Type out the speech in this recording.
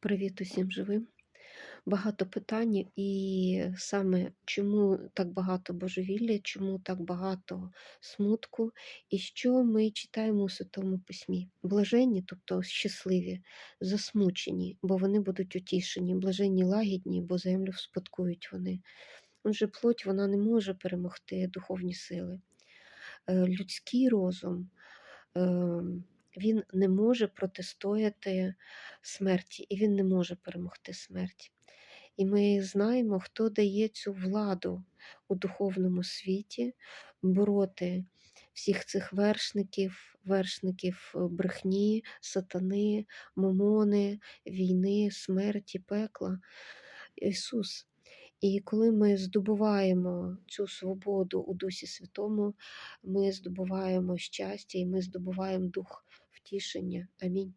Привіт усім живим. Багато питань, і саме чому так багато божевілля, чому так багато смутку, і що ми читаємо у Святому Письмі. Блаженні, тобто щасливі, засмучені, бо вони будуть утішені, блаженні лагідні, бо землю вспадкують вони. Отже, плоть вона не може перемогти духовні сили. Е, Людський розум. Він не може протистояти смерті, і він не може перемогти смерть. І ми знаємо, хто дає цю владу у духовному світі бороти всіх цих вершників, вершників е, брехні, сатани, мамони, війни, смерті, пекла. Ісус. І коли ми здобуваємо цю свободу у Дусі Святому, ми здобуваємо щастя і ми здобуваємо дух втішення. Амінь.